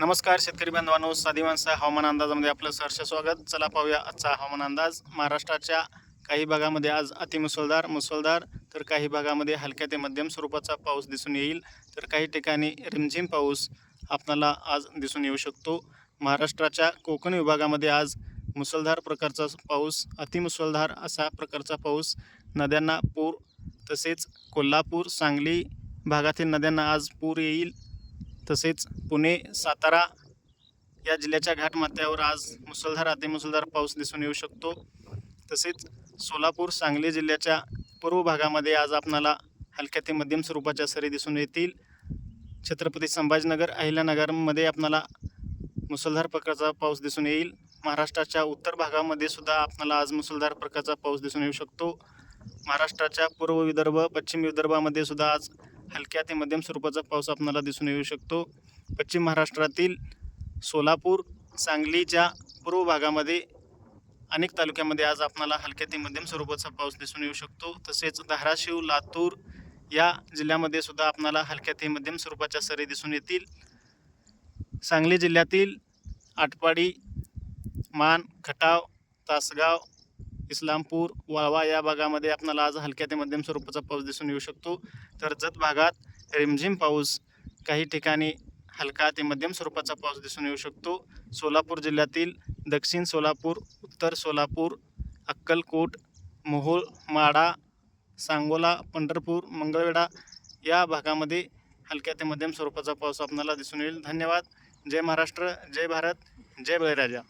नमस्कार शेतकरी बांधवांनो. साधी हवामान अंदाजामध्ये आपलं सहर्ष स्वागत. चला पाहूया आजचा हवामान अंदाज. महाराष्ट्राच्या काही भागामध्ये आज अतिमुसळधार मुसळधार तर काही भागामध्ये हलक्या ते मध्यम स्वरूपाचा पाऊस दिसून येईल. तर काही ठिकाणी रिमझिम पाऊस आपणाला आज दिसून येऊ शकतो. महाराष्ट्राच्या कोकण विभागामध्ये आज मुसळधार प्रकारचा पाऊस अतिमुसळधार असा प्रकारचा पाऊस. नद्यांना पूर तसेच कोल्हापूर सांगली भागातील नद्यांना आज पूर येईल. तसेच पुणे सातारा या जिल्ह्याच्या घाटमाथ्यावर आज मुसळधार अतिमुसळधार पाऊस दिसून येऊ शकतो. तसेच सोलापूर सांगली जिल्ह्याच्या पूर्व भागामध्ये आज आपणाला हलक्या ते मध्यम स्वरूपाच्या सरी दिसून येतील. छत्रपती संभाजीनगर अहिल्यानगरमध्ये आपणाला मुसळधार प्रकारचा पाऊस दिसून येईल. महाराष्ट्राच्या उत्तर भागामध्ये सुद्धा आपणाला आज मुसळधार प्रकारचा पाऊस दिसून येऊ शकतो. महाराष्ट्राच्या पूर्व विदर्भ पश्चिम विदर्भामध्ये सुद्धा आज हलक्या ते मध्यम स्वरूपाचा पाऊस आपणाला दिसून येऊ शकतो. पश्चिम महाराष्ट्रातील सोलापूर सांगलीच्या पूर्व भागामध्ये अनेक तालुक्यामध्ये आज आपणाला हलक्या ते मध्यम स्वरूपाचा पाऊस दिसून येऊ शकतो. तसेच धाराशिव लातूर या जिल्ह्यामध्ये सुद्धा आपणाला हलक्या ते मध्यम स्वरूपाच्या सरी दिसून येतील. सांगली जिल्ह्यातील आटपाडी मान खटाव तासगाव इस्लामपूर वाळवा या भागामध्ये आपणाला आज हलक्या ते मध्यम स्वरूपाचा पाऊस दिसून येऊ शकतो. तर जत भागात रिमझिम पाऊस काही ठिकाणी हलका ते मध्यम स्वरूपाचा पाऊस दिसून येऊ शकतो. सोलापूर जिल्ह्यातील दक्षिण सोलापूर उत्तर सोलापूर अक्कलकोट मोहोळ माडा सांगोला पंढरपूर मंगळवेढा या भागामध्ये हलक्या ते मध्यम स्वरूपाचा पाऊस आपणाला दिसून येईल. धन्यवाद. जय महाराष्ट्र जय भारत जय बळीराजा.